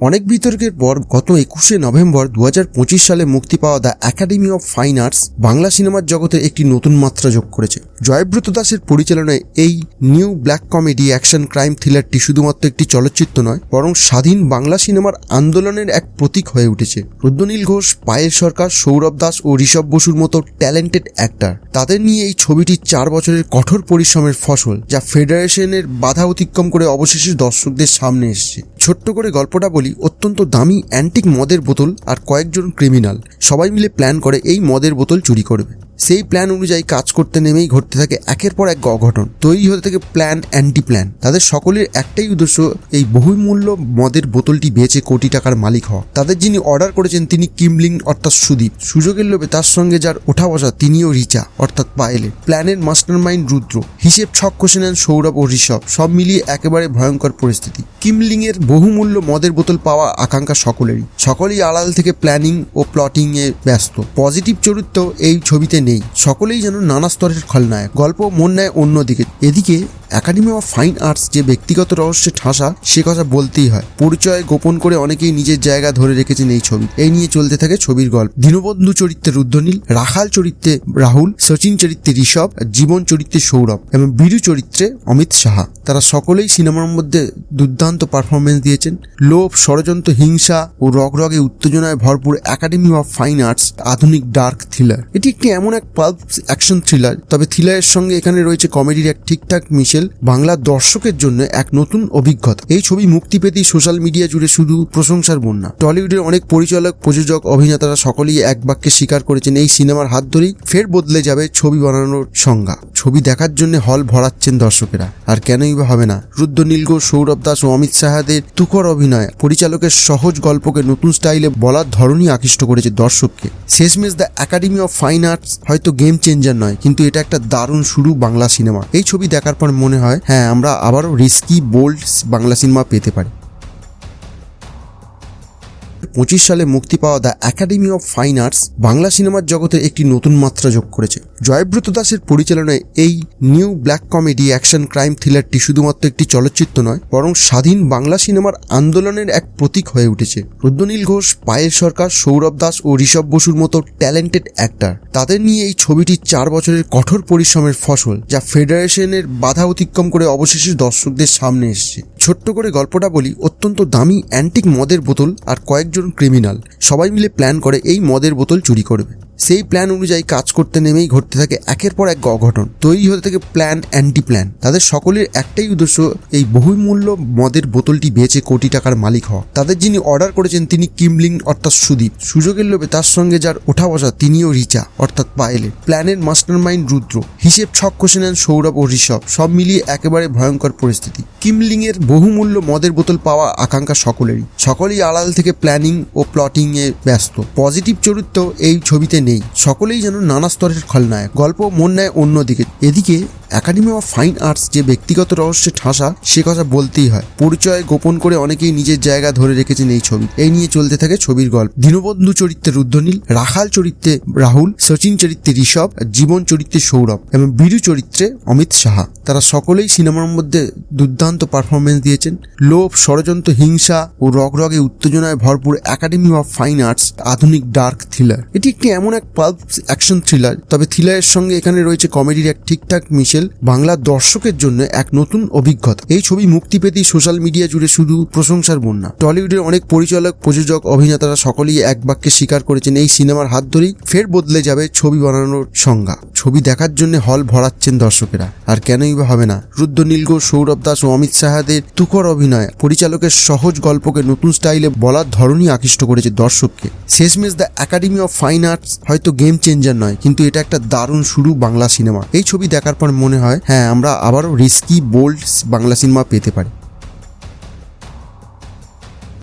অনেক বিতর্কের পর গত একুশে নভেম্বর দু হাজার পঁচিশ সালে মুক্তি পাওয়া the academy of fine arts Bangla সিনেমার জগতে একটি নতুন মাত্রা যোগ করেছে। জয়ব্রত দাসের পরিচালনায় এই new black comedy action crime থ্রিলারটি শুধুমাত্র একটি চলচ্চিত্র নয়, বরং স্বাধীন বাংলা সিনেমার আন্দোলনের এক প্রতীক হয়ে উঠেছে। রুদ্রনীল ঘোষ, পায়েল সরকার, সৌরভ দাস ও ঋষভ বসুর মতো ট্যালেন্টেড অ্যাক্টার। তাদের নিয়ে এই ছবিটি চার বছরের কঠোর পরিশ্রমের ফসল, যা ফেডারেশনের বাধা অতিক্রম করে অবশেষে দর্শকদের সামনে এসেছে। ছোট্ট করে গল্পটা বলি অত্যন্ত দামি অ্যান্টিক মদের বোতল আর কয়েকজন ক্রিমিনাল সবাই মিলে প্ল্যান করে এই মদের বোতল চুরি করবে। সেই প্ল্যান অনুযায়ী কাজ করতে নেমেই ঘটতে থাকে একের পর এক অঘটন তৈরি হতে থাকে প্ল্যান অ্যান্টি প্ল্যান তাদের সকলের একটাই উদ্দেশ্য এই বহুমূল্য মদের বোতলটি বেচে কোটি টাকার মালিক হওয়া। তাদের যিনি অর্ডার করেছেন তিনি কিমলিং অর্থাৎ সুদীপ। সুযোগের লোভে তার সঙ্গে যার ওঠা বসা তিনিও রিচা, অর্থাৎ পায়েলে প্ল্যানের মাস্টার মাইন্ড রুদ্র। হিসেব ছক কষে নেন সৌরভ ও ঋষভ। সব মিলিয়ে একেবারে ভয়ঙ্কর পরিস্থিতি। কিমলিং এর বহুমূল্য মদের বোতল পাওয়া আকাঙ্ক্ষা সকলেরই। সকলেই আড়াল থেকে প্ল্যানিং ও প্লটিং এ ব্যস্ত। পজিটিভ চরিত্র এই ছবিতে নেই। সকলেই যেন নানা স্তরের খলনায়ক। গল্প মন নেয় অন্যদিকে। এদিকে একাডেমি অফ ফাইন আর্টস যে ব্যক্তিগত রহস্যে ঠাসা, সে কথা বলতেই হয়। পরিচয় গোপন করে অনেকেই নিজের জায়গা ধরে রেখেছেন এই ছবি। এই নিয়ে চলতে থাকে ছবির গল্প। দীনবন্ধু চরিত্রে রুদ্রনীল রাখাল চরিত্রে রাহুল, সচিন চরিত্রে ঋষভ জীবন চরিত্রে সৌরভ, এবং বীরু চরিত্রে অমিত সাহা। তারা সকলেই সিনেমার মধ্যে দুর্দান্ত পারফরমেন্স দিয়েছেন। লোভ, ষড়যন্ত্র, হিংসা ও রগরগে উত্তেজনায় ভরপুর একাডেমি অফ ফাইন আর্টস আধুনিক ডার্ক থ্রিলার এটি একটি এমন এক পাল্প অ্যাকশন থ্রিলার তবে থ্রিলারের সঙ্গে এখানে রয়েছে কমেডির এক ঠিকঠাক মিশেল বাংলা দর্শকের জন্য এক নতুন অভিজ্ঞতা। এই ছবি মুক্তি পেতেই সোশ্যাল মিডিয়া জুড়ে শুধু প্রশংসার বন্যা। টলিউডের অনেক পরিচালক, প্রযোজক, অভিনেতারা সকলেই এক বাক্যে স্বীকার করেছেন, এই সিনেমার হাত ধরেই ফের বদলে যাবে ছবি বানানোর সংজ্ঞা। ছবি দেখার জন্য হল ভরাচ্ছেন দর্শকেরা। আর কেনই বা হবে না। রুদ্র নীলগ সৌরভ দাস ও অমিত সাহাদের তুখর অভিনয় পরিচালকের সহজ গল্পকে নতুন স্টাইলে বলার ধরনই আকৃষ্ট করেছে দর্শককে। শেষমেশ the academy of fine arts হয়তো গেম চেঞ্জার নয়, কিন্তু এটা একটা দারুণ শুরু বাংলা সিনেমা। এই ছবি দেখার পর মনে হয় হ্যাঁ আমরা আবারও রিস্কি বোল্ড বাংলা সিনেমা পেতে পারি। সালে মুক্তি পাওয়া the academy of fine arts Bangla সিনেমার জগতে একটি নতুন মাত্রা যোগ করেছে। জয়ব্রত দাসের পরিচালনায় এই new black comedy action crime থ্রিলারটি শুধুমাত্র একটি চলচ্চিত্র নয়, বরং স্বাধীন বাংলা সিনেমার আন্দোলনের এক প্রতীক হয়ে উঠেছে। রুদ্রনীল ঘোষ, পায়েল সরকার, সৌরভ দাস ও ঋষভ বসুর মতো ট্যালেন্টেড অ্যাক্টার। তাদের নিয়ে এই ছবিটি চার বছরের কঠোর পরিশ্রমের ফসল, যা ফেডারেশনের বাধা অতিক্রম করে অবশেষে দর্শকদের সামনে এসেছে। ছোট্ট করে গল্পটা বলি, অত্যন্ত দামি অ্যান্টিক মদের বোতল আর কয়েকজন ক্রিমিনাল সবাই মিলে প্ল্যান করে এই মদের বোতল চুরি করবে। সেই প্ল্যান অনুযায়ী কাজ করতে নেমেই ঘটতে থাকে একের পর এক অঘটন তৈরি হতে থাকে প্ল্যান অ্যান্টি প্ল্যান তাদের সকলের একটাই উদ্দেশ্য এই বহুমূল্য মদের বোতলটি বেচে কোটি টাকার মালিক হওয়া। তাদের যিনি অর্ডার করেছেন তিনি কিমলিং অর্থাৎ সুদীপ। সুযোগের লোভে তার সঙ্গে যার ওঠা বসা তিনিও রিচা, অর্থাৎ পায়েলে প্ল্যানের মাস্টার মাইন্ড রুদ্র। হিসেব ছক কষে নেন সৌরভ ও ঋষভ। সব মিলিয়ে একেবারে ভয়ঙ্কর পরিস্থিতি। কিমলিং এর বহুমূল্য মদের বোতল পাওয়া আকাঙ্ক্ষা সকলেরই। সকলেই আড়াল থেকে প্ল্যানিং ও প্লটিং এ ব্যস্ত। পজিটিভ চরিত্র এই ছবিতে নেই। সকলেই যেন নানা স্তরের খলনায়ক। গল্প মন নেয় অন্যদিকে। এদিকে একাডেমি অফ ফাইন আর্টস যে ব্যক্তিগত রহস্যে ঠাসা, সে কথা বলতেই হয়। পরিচয় গোপন করে অনেকেই নিজের জায়গা ধরে রেখেছেন এই ছবি। এই নিয়ে চলতে থাকে ছবির গল্প। দীনবন্ধু চরিত্রে রুদ্রনীল রাখাল চরিত্রে রাহুল, সচিন চরিত্রে ঋষভ জীবন চরিত্রে সৌরভ, এবং বীরু চরিত্রে অমিত সাহা। তারা সকলেই সিনেমার মধ্যে দুর্দান্ত পারফরমেন্স দিয়েছেন। লোভ, ষড়যন্ত্র, হিংসা ও রগরগে উত্তেজনায় ভরপুর একাডেমি অফ ফাইন আর্টস আধুনিক ডার্ক থ্রিলার এটি একটি এমন এক পাল্প অ্যাকশন থ্রিলার তবে থ্রিলারের সঙ্গে এখানে রয়েছে কমেডির এক ঠিকঠাক মিশেল। বাংলা দর্শকের জন্য এক নতুন অভিজ্ঞতা। এই ছবি মুক্তি পেতেই সোশ্যাল মিডিয়া জুড়ে শুধু প্রশংসার বন্যা। টলিউডের অনেক পরিচালক, প্রযোজক, অভিনেতারা সকলেই এক বাক্যে স্বীকার করেছেন, এই সিনেমার হাত ধরেই ফের বদলে যাবে ছবি বানানোর সংজ্ঞা। ছবি দেখার জন্য হল ভরাচ্ছেন দর্শকেরা। আর কেনই বা হবে না? রুদ্র নীলগ সৌরভ দাস ও অমিত সাহাদের তুখর অভিনয় পরিচালকের সহজ গল্পকে নতুন স্টাইলে বলার ধরনই আকৃষ্ট করেছে দর্শককে। শেষমেশ the academy of fine arts হয়তো গেম চেঞ্জার নয়, কিন্তু এটা একটা দারুণ শুরু বাংলা সিনেমা। এই ছবি দেখার পর মনে হয় হ্যাঁ আমরা আবারও রিস্কি বোল্ড বাংলা সিনেমা পেতে পারি।